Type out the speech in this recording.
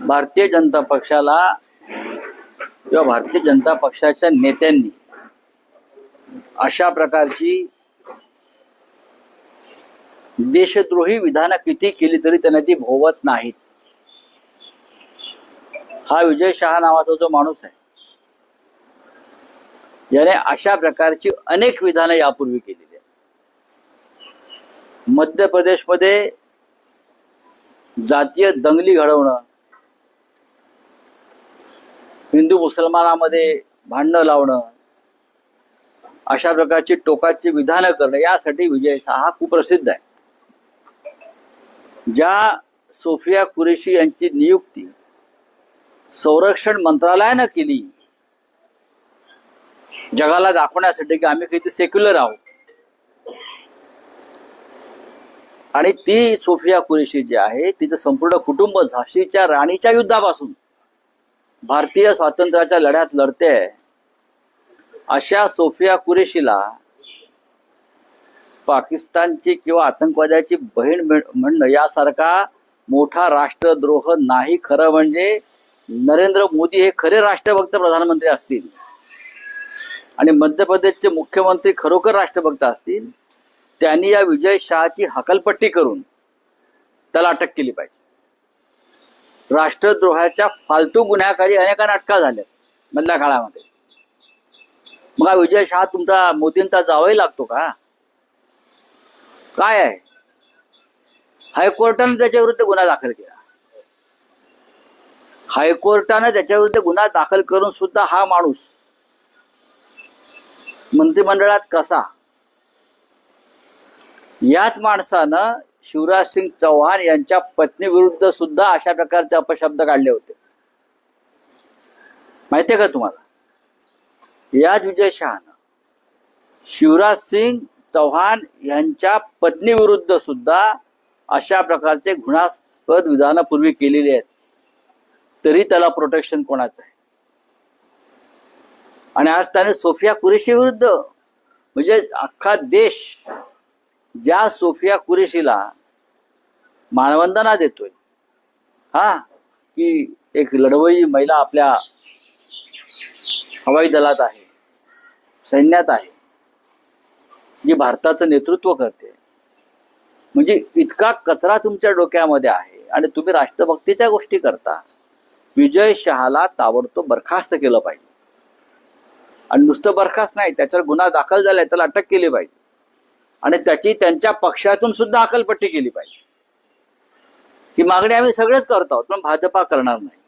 भारतीय जनता पक्षाला किंवा भारतीय जनता पक्षाच्या नेत्यांनी अशा प्रकारची देशद्रोही विधानं किती केली तरी त्यांना ती भोवत नाहीत. हा विजय शहा नावाचा जो माणूस आहे याने अशा प्रकारची अनेक विधानं यापूर्वी केलेली आहेत. मध्य प्रदेशमध्ये जातीय दंगली घडवणं हिंदू मुसलमानामध्ये भांडणं लावणं अशा प्रकारची टोकाची विधानं करणं यासाठी विजय शाह हा कुप्रसिद्ध आहे. ज्या सोफिया कुरेशी यांची नियुक्ती संरक्षण मंत्रालयानं केली जगाला दाखवण्यासाठी की आम्ही किती सेक्युलर आहोत आणि ती सोफिया कुरेशी जी आहे तिचं संपूर्ण कुटुंब झाशीच्या राणीच्या युद्धापासून भारतीय स्वातंत्र्याच्या लढ्यात लढते. अशा सोफिया कुरेशीला पाकिस्तानची किंवा आतंकवाद्याची बहीण म्हणणं यासारखा मोठा राष्ट्रद्रोह नाही. खरं म्हणजे नरेंद्र मोदी हे खरे राष्ट्रभक्त प्रधानमंत्री असतील. आणि मध्य प्रदेशचे मुख्यमंत्री खरोखर राष्ट्रभक्त असतील. त्यांनी या विजय शहाची हकलपट्टी करून त्याला अटक केली पाहिजे. राष्ट्रद्रोहाच्या फालतू गुन्ह्याखाली अनेकांना अटका झाल्या मधल्या काळामध्ये. मग हा विजय शहा तुमचा मोदींचा जावही लागतो का? काय आहे? हायकोर्टाने त्याच्याविरुद्ध गुन्हा दाखल केला. हायकोर्टाने त्याच्याविरुद्ध गुन्हा दाखल करून सुद्धा हा माणूस मंत्रिमंडळात कसा याच माणसानं शिवराज सिंग चौहान यांच्या पत्नी विरुद्ध सुद्धा अशा प्रकारचे अपशब्द काढले होते. माहितीये का तुम्हाला? याच विजय शहानं शिवराज सिंग चौहान यांच्या पत्नी विरुद्ध सुद्धा अशा प्रकारचे घृणास्पद विधानं पूर्वी केलेली आहेत. तरी त्याला प्रोटेक्शन कोणाचं आहे? आणि आज त्याने सोफिया कुरेशी विरुद्ध म्हणजे अख्खा देश ज्या सोफिया कुरेशीला मानवंदना देतोय हा की एक लढवई महिला आपल्या हवाई दलात आहे सैन्यात आहे जी भारताचं नेतृत्व करते. म्हणजे इतका कचरा तुमच्या डोक्यामध्ये आहे आणि तुम्ही राष्ट्रभक्तीच्या गोष्टी करता विजय शहाला ताबडतोब बरखास्त केलं पाहिजे. आणि नुसतं बरखास्त नाही त्याच्यावर गुन्हा दाखल झालाय त्याला अटक केली पाहिजे. आणि त्याची त्यांच्या पक्षातून सुद्धा अकलपट्टी केली पाहिजे. ही मागणी आम्ही सगळेच करत आहोत पण भाजपा करणार नाही.